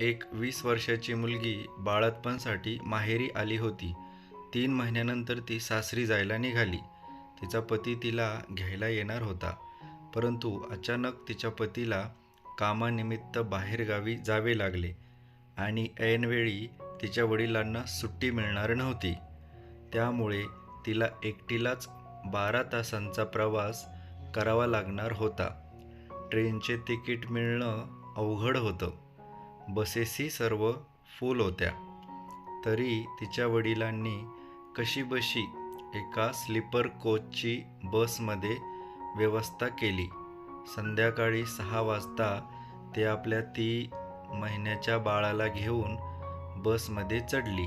एक वीस वर्षाची मुलगी बाळंतपणासाठी माहेरी आली होती. तीन महिन्यानंतर ती सासरी जायला निघाली. तिचा पती तिला घ्यायला येणार होता. परंतु अचानक तिच्या पतीला कामानिमित्त बाहेरगावी जावे लागले आणि ऐनवेळी तिच्या वडिलांना सुट्टी मिळणार नव्हती. त्यामुळे तिला एकटीलाच बारा तासांचा प्रवास करावा लागणार होता. ट्रेनचे तिकीट मिळणं अवघड होतं. बसेसही सर्व फुल होत्या. तरी तिच्या वडिलांनी कशीबशी एका स्लीपर कोचची बसमध्ये व्यवस्था केली. संध्याकाळी सहा वाजता ते आपल्या ती महिन्याच्या बाळाला घेऊन बसमध्ये चढली.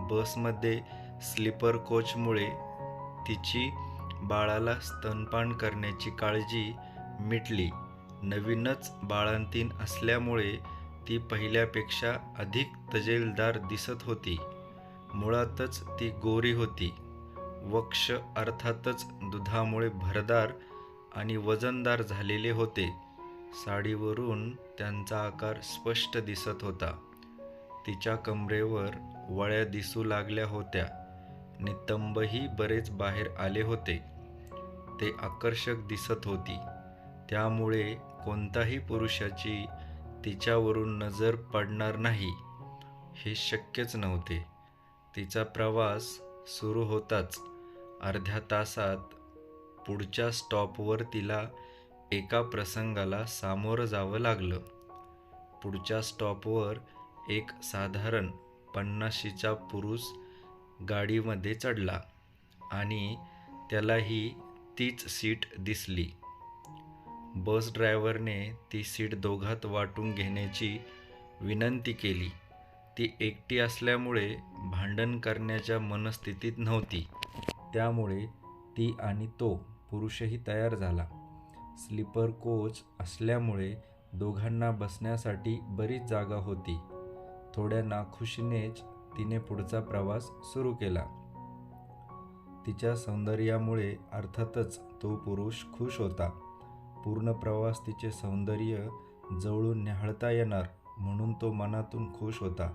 बसमध्ये स्लीपर कोचमुळे तिची बाळाला स्तनपान करण्याची काळजी मिटली. नवीनच बाळंतीण असल्यामुळे ती पहिल्यापेक्षा अधिक तजेलदार दिसत होती. मुळातच ती गोरी होती. वक्ष अर्थातच दुधामुळे भरदार आणि वजनदार झालेले होते. साडीवरून त्यांचा आकार स्पष्ट दिसत होता. तिच्या कमरेवर वळ्या दिसू लागल्या होत्या. नितंबही बरेच बाहेर आले होते. ते आकर्षक दिसत होती. त्यामुळे कोणताही पुरुषाची तिच्यावरून नजर पडणार नाही, हे शक्यच नव्हते. तिचा प्रवास सुरू होताच अर्ध्या तासात पुढच्या स्टॉपवर तिला एका प्रसंगाला सामोरं जावं लागलं. पुढच्या स्टॉपवर एक साधारण पन्नाशीचा पुरुष गाडीमध्ये चढला आणि त्यालाही तीच सीट दिसली. बस ड्रायव्हरने ती सीट दोघात वाटून घेण्याची विनंती केली. ती एकटी असल्यामुळे भांडण करण्याच्या मनस्थितीत नव्हती. त्यामुळे ती आणि तो पुरुषही तयार झाला. स्लीपर कोच असल्यामुळे दोघांना बसण्यासाठी बरीच जागा होती. थोड्या नाखुशीनेच तिने पुढचा प्रवास सुरू केला. तिच्या सौंदर्यामुळे अर्थातच तो पुरुष खुश होता. पूर्ण प्रवास तिचे सौंदर्य जवळून न्याहाळता येणार म्हणून तो मनातून खुश होता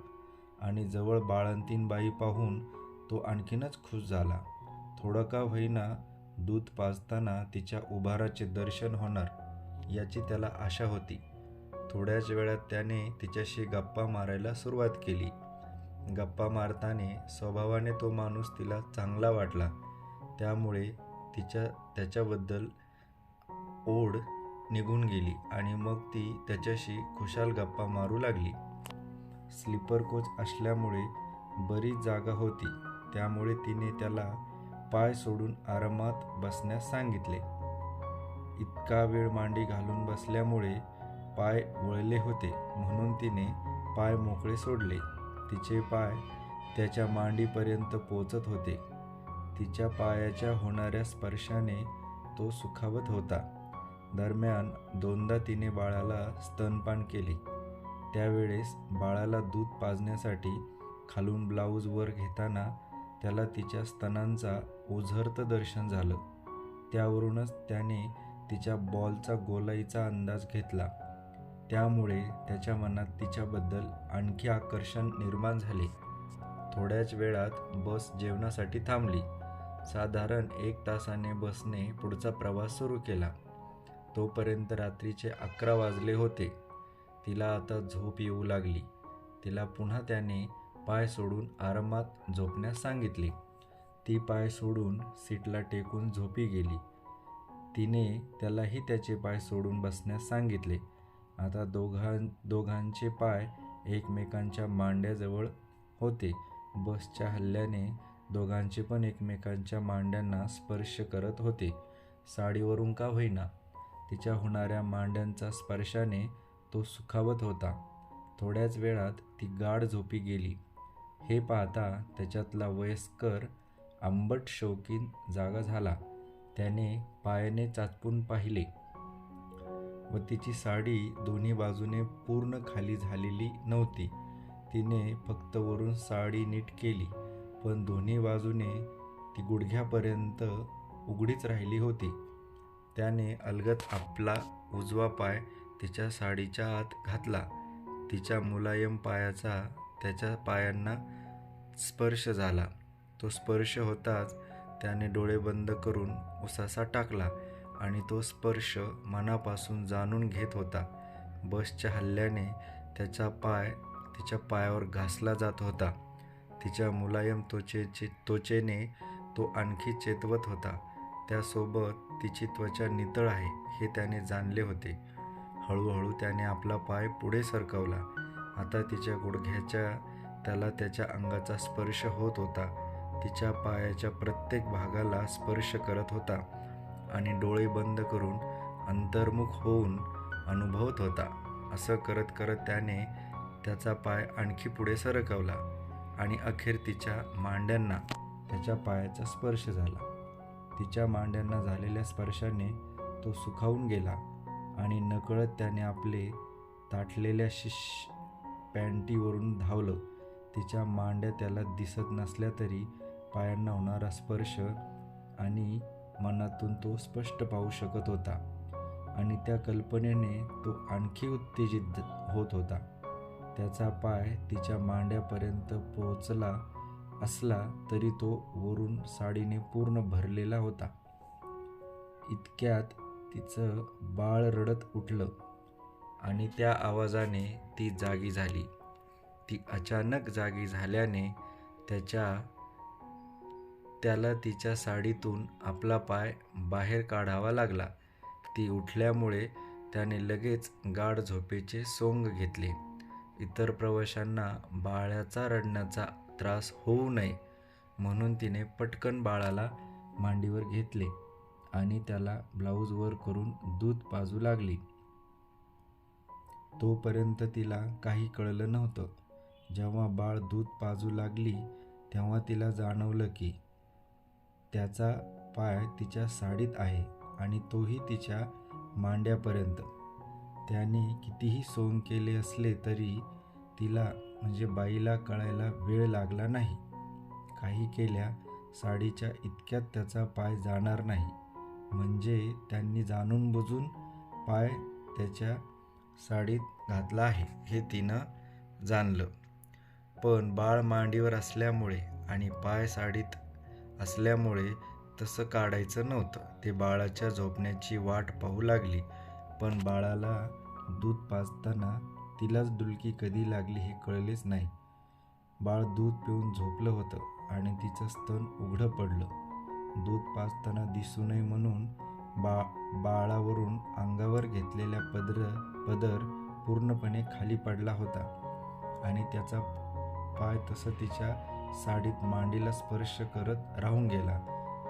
आणि जवळ बाळंतीण बाई पाहून तो आणखीनच खुश झाला. थोडं का होईना दूध पाजताना तिच्या उभाराचे दर्शन होणार याची त्याला आशा होती. थोड्याच वेळात त्याने तिच्याशी गप्पा मारायला सुरुवात केली. गप्पा मारताना स्वभावाने तो माणूस तिला चांगला वाटला. त्यामुळे तिच्या त्याच्याबद्दल ओढ निघून गेली आणि मग ती त्याच्याशी खुशाल गप्पा मारू लागली. स्लीपर कोच असल्यामुळे बरीच जागा होती. त्यामुळे तिने त्याला पाय सोडून आरामात बसण्यास सांगितले. इतका वेळ मांडी घालून बसल्यामुळे पाय वळले होते म्हणून तिने पाय मोकळे सोडले. तिचे पाय त्याच्या मांडीपर्यंत पोचत होते. तिच्या पायाच्या होणाऱ्या स्पर्शाने तो सुखावत होता. दरम्यान दोनदा तिने बाळाला स्तनपान केले. त्यावेळेस बाळाला दूध पाजण्यासाठी खालून ब्लाऊज वर घेताना त्याला तिच्या स्तनांचा ओझरत दर्शन झालं. त्यावरूनच त्याने तिच्या बॉलचा गोलाईचा अंदाज घेतला. त्यामुळे त्याच्या मनात तिच्याबद्दल आणखी आकर्षण निर्माण झाले. थोड्याच वेळात बस जेवणासाठी थांबली. साधारण एक तासाने बसने पुढचा प्रवास सुरू केला. तोपर्यंत रात्रीचे अकरा वाजले होते. तिला आता झोप येऊ लागली. तिला पुन्हा त्याने पाय सोडून आरामात झोपण्यास सांगितले. ती पाय सोडून सीटला टेकून झोपी गेली. तिने त्यालाही त्याचे पाय सोडून बसण्यास सांगितले. आता दोघां दोघांचे पाय एकमेकांच्या मांड्याजवळ होते. बसच्या हल्ल्याने दोघांचे पण एकमेकांच्या मांड्यांना स्पर्श करत होते. साडीवरून का होईना तिच्या होणाऱ्या मांड्यांचा स्पर्शाने तो सुखावत होता. थोड्याच वेळात ती गाढ झोपी गेली. हे पाहता त्याच्यातला वयस्कर आंबट शौकीन जागा झाला. त्याने पायाने चाचपून पाहिले व तिची साडी दोन्ही बाजूने पूर्ण खाली झालेली नव्हती. तिने फक्त वरून साडी नीट केली पण दोन्ही बाजूने ती गुडघ्यापर्यंत उघडीच राहिली होती. त्याने अलगत आपला उजवा पाय तिच्या साडीच्या आत घातला. तिच्या मुलायम पायाचा त्याच्या पायांना स्पर्श झाला. तो स्पर्श होताच त्याने डोळे बंद करून उसासा टाकला आणि तो स्पर्श मनापासून जाणून घेत होता. बसच्या हल्ल्याने त्याचा पाय तिच्या पायावर घासला जात होता. तिच्या मुलायम त्वचेचे त्वचेने तो आणखी चेतवत होता. त्यासोबत तिची त्वचा नितळ आहे हे त्याने जाणले होते. हळूहळू त्याने आपला पाय पुढे सरकवला. आता तिच्या गुडघ्याच्या त्याला त्याच्या अंगाचा स्पर्श होत होता. तिच्या पायाच्या प्रत्येक भागाला स्पर्श करत होता आणि डोळे बंद करून अंतर्मुख होऊन अनुभवत होता. असं करत करत त्याने त्याचा पाय आणखी पुढे सरकवला आणि अखेर तिच्या मांड्यांना त्याच्या पायाचा स्पर्श झाला. तिच्या मांड्यांना झालेल्या स्पर्शाने तो सुखावून गेला आणि नकळत त्याने आपले ताटलेल्या शिश पॅन्टीवरून धावलं. तिच्या मांड्या त्याला दिसत नसल्या तरी पायांना होणारा स्पर्श आणि मनातून तो स्पष्ट पाहू शकत होता आणि त्या कल्पनेने तो आणखी उत्तेजित होत होता. त्याचा पाय तिच्या मांड्यापर्यंत पोहोचला असला तरी तो वरून साडीने पूर्ण भरलेला होता. इतक्यात तिचं बाळ रडत उठलं आणि त्या आवाजाने ती जागी झाली. ती अचानक जागी झाल्याने त्याच्या त्याला तिच्या साडीतून आपला पाय बाहेर काढावा लागला. ती उठल्यामुळे त्याने लगेच गाढ झोपेचे सोंग घेतले. इतर प्रवाशांना बाळाचा रडण्याचा त्रास होऊ नये म्हणून तिने पटकन बाळाला मांडीवर घेतले आणि त्याला ब्लाऊज वर करून दूध पाजू लागली. तोपर्यंत तिला काही कळलं नव्हतं. जेव्हा बाळ दूध पाजू लागली तेव्हा तिला जाणवलं की त्याचा पाय तिच्या साडीत आहे आणि तोही तिच्या मांड्यापर्यंत. त्याने कितीही सोंग केले असले तरी तिला म्हणजे बाईला कळायला वेळ लागला नाही. काही केल्या साडीच्या इतक्यात त्याचा पाय जाणार नाही. म्हणजे त्यांनी जाणून बुजून पाय त्याच्या साडीत घातला आहे हे तिनं जाणलं. पण बाळ मांडीवर असल्यामुळे आणि पाय साडीत असल्यामुळे तसं काढायचं नव्हतं. ते बाळाच्या झोपण्याची वाट पाहू लागली. पण बाळाला दूध पाजताना तिलाच डुलकी कधी लागली हे कळलेच नाही. बाळ दूध पिऊन झोपलं होतं आणि तिचं स्तन उघडं पडलं. दूध पाजताना दिसू नये म्हणून बा बाळावरून अंगावर घेतलेल्या पदर पदर पूर्णपणे खाली पडला होता आणि त्याचा पाय तसं तिच्या साडीत मांडीला स्पर्श करत राहून गेला.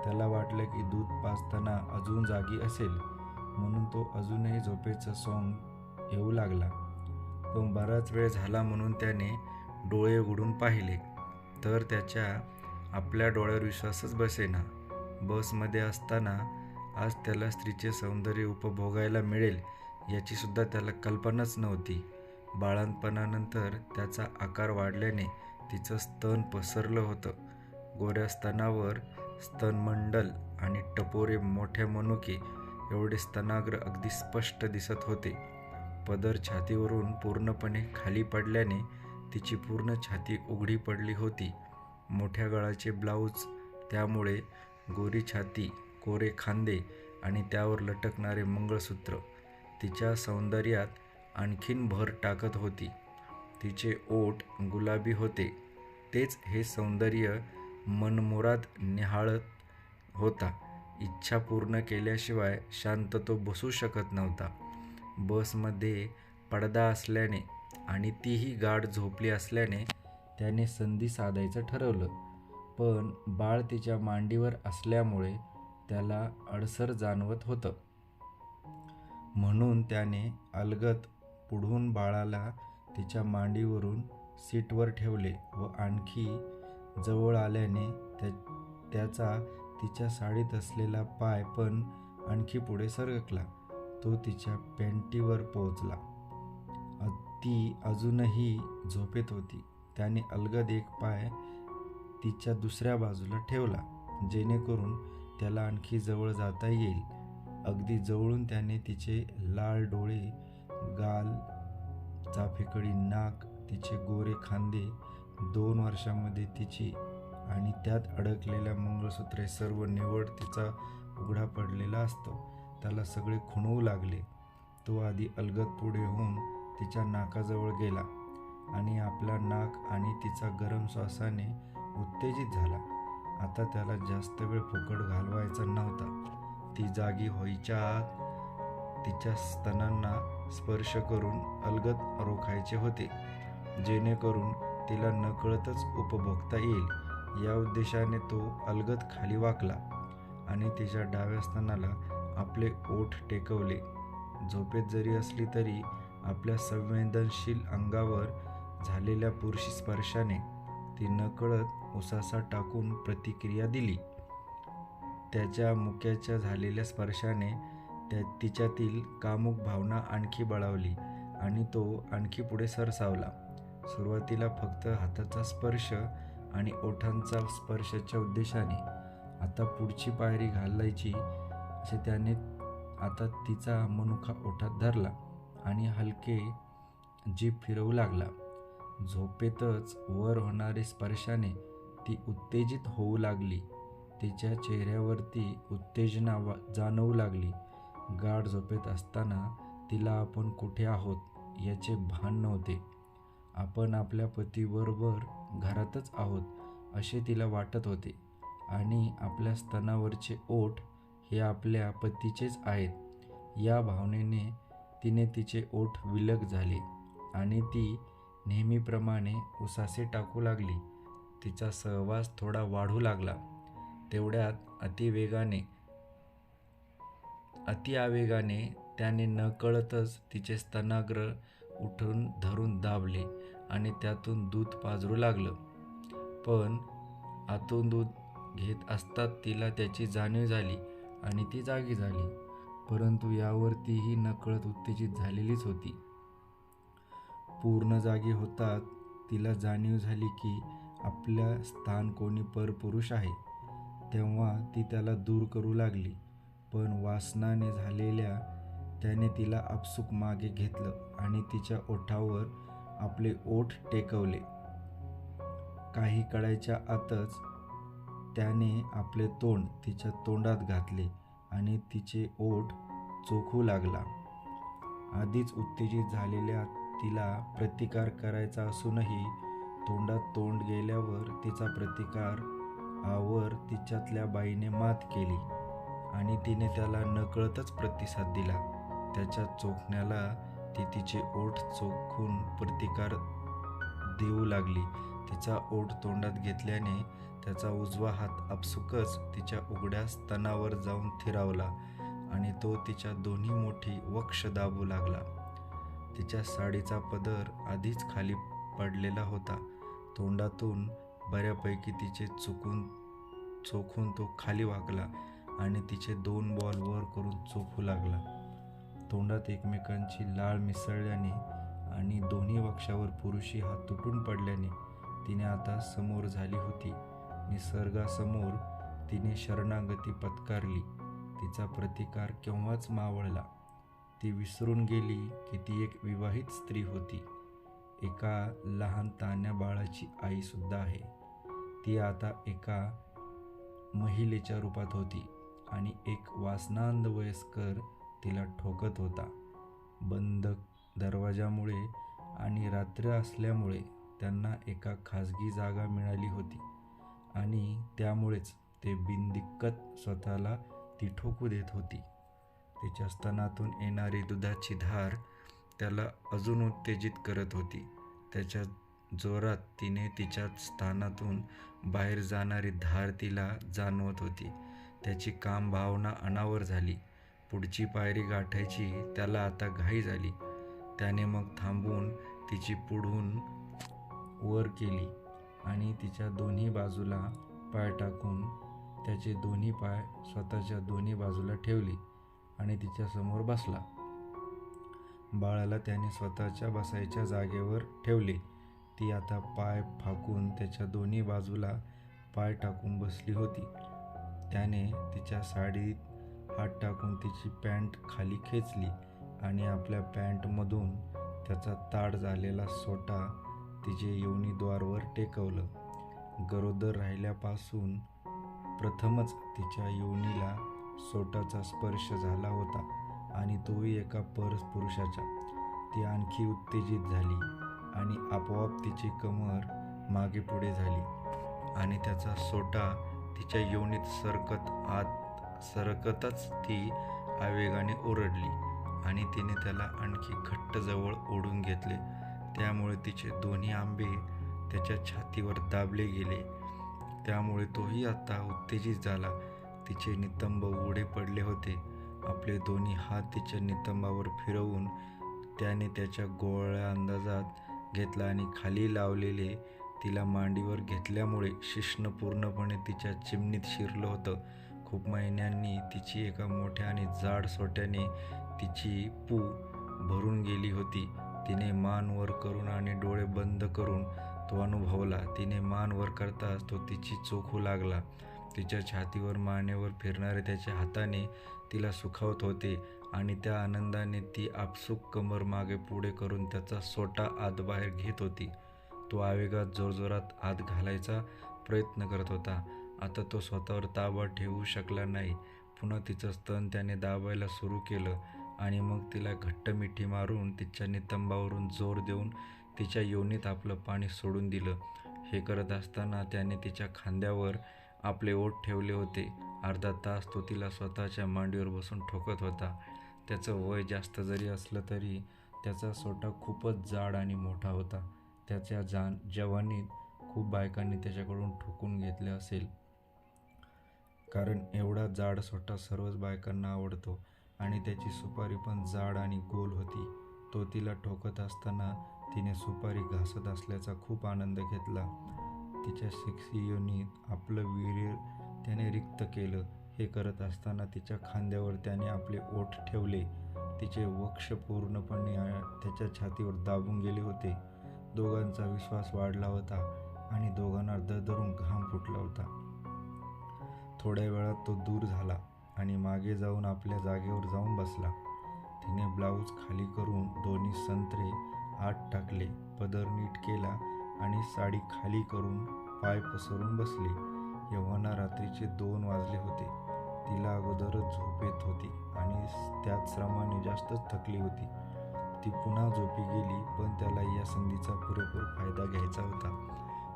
त्याला वाटलं की दूध पाजताना अजून जागी असेल म्हणून तो अजूनही झोपेचं सॉंग येऊ लागला. पण बराच वेळ झाला म्हणून त्याने डोळे उघडून पाहिले. तर त्याच्या आपल्या डोळ्यावर विश्वासच बसेना. बसमध्ये असताना आज त्याला स्त्रीचे सौंदर्य उपभोगायला मिळेल याचीसुद्धा त्याला कल्पनाच नव्हती. बाळंतपणानंतर त्याचा आकार वाढल्याने तिचं स्तन पसरलं होतं. गोऱ्या स्तनावर स्तनमंडल आणि टपोरे मोठ्या मनुके एवढे स्तनाग्र अगदी स्पष्ट दिसत होते. पदर छातीवरून पूर्णपणे खाली पडल्याने तिची पूर्ण छाती उघडी पडली होती. मोठ्या गळाचे ब्लाऊज त्यामुळे गोरी छाती कोरे खांदे आणि त्यावर लटकणारे मंगळसूत्र तिच्या सौंदर्यात आणखीन भर टाकत होती. तिचे ओठ गुलाबी होते. तेच हे सौंदर्य मनमोरात निहाळत होता. इच्छा पूर्ण केल्याशिवाय शांत तो बसू शकत नव्हता. बसमध्ये पडदा असल्याने आणि तीही गाढ झोपली असल्याने त्याने संधी साधायचं ठरवलं. पण बाळ तिच्या मांडीवर असल्यामुळे त्याला अडसर जाणवत होतं. म्हणून त्याने अलगत पुढून बाळाला तिच्या मांडीवरून सीटवर ठेवले व आणखी जवळ आल्याने त्या त्याचा तिच्या साडीत असलेला पाय पण आणखी पुढे सरकला. तो तिच्या पॅन्टीवर पोहोचला. ती अजूनही झोपेत होती. त्याने अलगद एक पाय तिच्या दुसऱ्या बाजूला ठेवला जेणेकरून त्याला आणखी जवळ जाता येईल. अगदी जवळून त्याने तिचे लाल डोळे गाल चाफेकडी नाक तिचे गोरे खांदे दोन वर्षामध्ये तिची आणि त्यात अडकलेल्या मंगळसूत्रे सर्व निवड तिचा उघडा पडलेला असतो. त्याला सगळे खुणवू लागले. तो आधी अलगद पुढे होऊन तिच्या नाकाजवळ गेला आणि आपला नाक आणि तिचा गरम श्वासाने उत्तेजित झाला. आता त्याला जास्त वेळ फुकट घालवायचा नव्हता. ती जागी व्हायच्या आत तिच्या स्तनांना स्पर्श करून अलगद रोखायचे होते. जेणेकरून तिला नकळतच उपभोगता येईल. या उद्देशाने तो अलगद खाली वाकला. आणि तिच्या डाव्या स्तनाला आपले ओठ टेकवले. झोपेत जरी असली तरी आपल्या संवेदनशील अंगावर झालेल्या पुरुषी स्पर्शाने ती नकळत उसासा टाकून प्रतिक्रिया दिली. त्याच्या मुक्याच्या झालेल्या स्पर्शाने त्या तिच्यातील कामुक भावना आणखी बळावली आणि तो आणखी पुढे सरसावला. सुरुवातीला फक्त हाताचा स्पर्श आणि ओठांचा स्पर्शाच्या उद्देशाने. आता पुढची पायरी घालायची असे त्याने आता तिचा मनुखा ओठात धरला आणि हलके जीभ फिरवू लागला. झोपेतच वर होणारे स्पर्शाने ती उत्तेजित होऊ लागली. तिच्या चेहऱ्यावरती उत्तेजना वा जाणवू लागली. गाढ झोपेत असताना तिला आपण कुठे आहोत याचे भान नव्हते. आपण आपल्या पतीबरोबर घरातच आहोत असे तिला वाटत होते. आणि आपल्या स्तनावरचे ओठ हे आपल्या पतीचेच आहेत. या भावनेने तिने तिचे ओठ विलग झाले आणि ती नेहमीप्रमाणे उसासे टाकू लागली. तिचा सहवास थोडा वाढू लागला. तेवढ्यात अतिवेगाने अतिआवेगाने त्याने नकळतच तिचे स्तनाग्र उठून धरून दाबले आणि त्यातून दूध पाजरू लागलं. पण आतून दूध घेत असतात तिला त्याची जाणीव झाली आणि ती जागी झाली. परंतु यावर तीही नकळत उत्तेजित झालेलीच होती. पूर्ण जागी होतात तिला जाणीव झाली की आपल्या स्थान कोणी परपुरुष आहे. तेव्हा ती त्याला दूर करू लागली पण वासनाने झालेल्या त्याने तिला आपसूक मागे घेतलं आणि तिच्या ओठावर आपले ओठ टेकवले. काही कळायच्या आतच त्याने आपले तोंड तिच्या तोंडात घातले आणि तिचे ओठ चोखू लागला. आधीच उत्तेजित झालेल्या तिला प्रतिकार करायचा असूनही तोंडात तोंड गेल्यावर तिचा प्रतिकार आवर तिच्यातल्या बाईने मात केली आणि तिने त्याला नकळतच प्रतिसाद दिला. त्याच्या चोखण्याला ती तिचे ओठ चोखून प्रतिकार देऊ लागली. तिचा ओठ तोंडात घेतल्याने त्याचा उजवा हात आपसुकच तिच्या उघड्या स्तनावर जाऊन थिरावला आणि तो तिच्या दोन्ही मोठी वक्ष दाबू लागला. तिच्या साडीचा पदर आधीच खाली पडलेला होता. तोंडातून बऱ्यापैकी तिचे चुकून चोखून तो खाली वाकला आणि तिचे दोन बॉल वर करून चोखू लागला. तोंडात एकमेकांची लाळ मिसळल्याने आणि दोन्ही वक्षावर पुरुषी हात तुटून पडल्याने तिने आता समोर झाली होती. निसर्गासमोर तिने शरणागती पत्कारली. तिचा प्रतिकार केव्हाच मावळला. ती विसरून गेली की ती एक विवाहित स्त्री होती. एका लहान तान्या बाळाची आईसुद्धा आहे. ती आता एका महिलेच्या रूपात होती आणि एक वासनांद वयस्कर तिला ठोकत होता. बंद दरवाजामुळे आणि रात्र असल्यामुळे त्यांना एका खाजगी जागा मिळाली होती. आणि त्यामुळेच ते बिनदिक्कत स्वतःला ती ठोकू देत होती. तिच्या स्तनातून येणारी दुधाची धार त्याला अजून उत्तेजित करत होती. त्याच्या जोरात तिने तिच्या स्थानातून बाहेर जाणारी धार तिला जाणवत होती. त्याची काम भावना अनावर झाली. पुढची पायरी गाठायची त्याला आता घाई झाली. त्याने मग थांबून तिची पुढून वर केली. आणि तिच्या दोन्ही बाजूला पाय टाकून त्याचे दोन्ही पाय स्वतःच्या दोन्ही बाजूला ठेवली आणि तिच्यासमोर बसला. बाळाला त्याने स्वतःच्या बसायच्या जागेवर ठेवले. ती आता पाय फाकून त्याच्या दोन्ही बाजूला पाय टाकून बसली होती. त्याने तिच्या साडीत हात टाकून तिची पॅन्ट खाली खेचली आणि आपल्या पॅन्टमधून त्याचा ताड झालेला सोटा तिचे योनीद्वारवर टेकवलं. गरोदर राहिल्यापासून प्रथमच तिच्या योनीला सोटाचा स्पर्श झाला होता आणि तोही एका परस पुरुषाचा ती आणखी उत्तेजित झाली आणि आपोआप तिची कमर मागे पुढे झाली आणि त्याचा सोटा तिच्या योनीत सरकत आत सरकतच ती आवेगाने ओरडली आणि तिने त्याला आणखी घट्ट जवळ ओढून घेतले. त्यामुळे तिचे दोन्ही आंबे त्याच्या छातीवर दाबले गेले. त्यामुळे तोही आता उत्तेजित झाला. तिचे नितंब उघडे पडले होते. आपले दोन्ही हात तिच्या नितंबावर फिरवून त्याने त्याच्या गोळ्या अंदाजात घेतला आणि खाली लावलेले तिला मांडीवर घेतल्यामुळे शिश्न पूर्णपणे तिच्या चिमणीत शिरलं होतं. खूप महिन्यांनी तिची एका मोठ्या आणि जाड सोट्याने तिची पू भरून गेली होती. तिने मान वर करून आणि डोळे बंद करून तो अनुभवला. तिने मान वर करताच तो तिची चोखू लागला. तिच्या छातीवर मानेवर फिरणारे त्याच्या हाताने तिला सुखावत होते आणि त्या आनंदाने ती आपसूक कमर मागे पुढे करून त्याचा सोटा आत बाहेर घेत होती. तो आवेगात जोरजोरात आत घालायचा प्रयत्न करत होता. आता तो स्वतःवर ताबा ठेवू शकला नाही. पुन्हा तिचं स्तन त्याने दाबायला सुरू केलं. आणि मग तिला घट्ट मिठी मारून तिच्या नितंबावरून जोर देऊन तिच्या योनीत आपलं पाणी सोडून दिलं. हे करत असताना त्याने तिच्या खांद्यावर आपले ओठ ठेवले होते. अर्धा तास तो तिला स्वतःच्या मांडीवर बसून ठोकत होता. त्याचं वय जास्त जरी असलं तरी त्याचा सोटा खूपच जाड आणि मोठा होता. त्याच्या जान जवानीत खूप बायकांनी त्याच्याकडून ठोकून घेतले असेल. कारण एवढा जाड सोटा सर्वच बायकांना आवडतो. आणि त्याची सुपारी पण जाड आणि गोल होती. तो तिला ठोकत असताना तिने सुपारी घासत असल्याचा खूप आनंद घेतला. तिच्या सेक्सी योनीत आपलं वीर त्याने रिक्त केलं. हे करत असताना तिच्या खांद्यावर त्याने आपले ओठ ठेवले. तिचे वक्ष पूर्णपणे त्याच्या छातीवर दाबून गेले होते. दोघांचा विश्वास वाढला होता आणि दोघांना दरदरून घाम फुटला होता. थोड्या वेळात तो दूर झाला. आणि मागे जाऊन आपल्या जागेवर जाऊन बसला. तिने ब्लाऊज खाली करून दोन्ही संत्रे आत टाकले पदर नीट केला आणि साडी खाली करून पाय पसरून बसली. यव्हाना रात्रीचे दोन वाजले होते. तिला अगोदरच झोप येत होती आणि त्याच श्रमाने जास्तच थकली होती. ती पुन्हा झोपी गेली पण त्याला या संधीचा पुरेपूर फायदा घ्यायचा होता.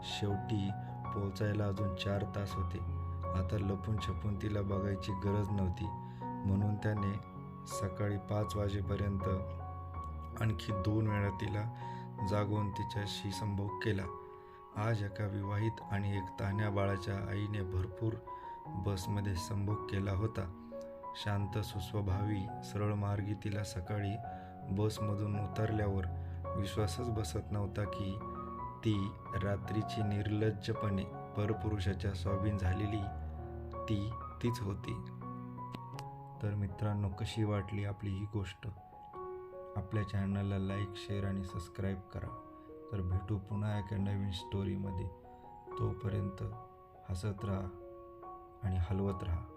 शेवटी पोहोचायला अजून चार तास होते. आता लपून छपून तिला बघायची गरज नव्हती. म्हणून त्याने सकाळी पाच वाजेपर्यंत आणखी दोन वेळा तिला जागवून तिच्याशी संभोग केला. आज एका विवाहित आणि एक तान्या बाळाच्या आईने भरपूर बसमध्ये संभोग केला होता. शांत सुस्वभावी सरळ मार्गी तिला सकाळी बसमधून उतरल्यावर विश्वासच बसत नव्हता की ती रात्रीची निर्लज्जपणे परपुरुषाच्या स्वाबीन झालेली ती तीच होती. तर मित्रांनो कशी वाटली आपली ही गोष्ट? आपल्या चॅनलला लाईक शेअर आणि सबस्क्राईब करा. तर भेटू पुन्हा एका नवीन स्टोरीमध्ये तोपर्यंत हसत राहा आणि हलवत राहा.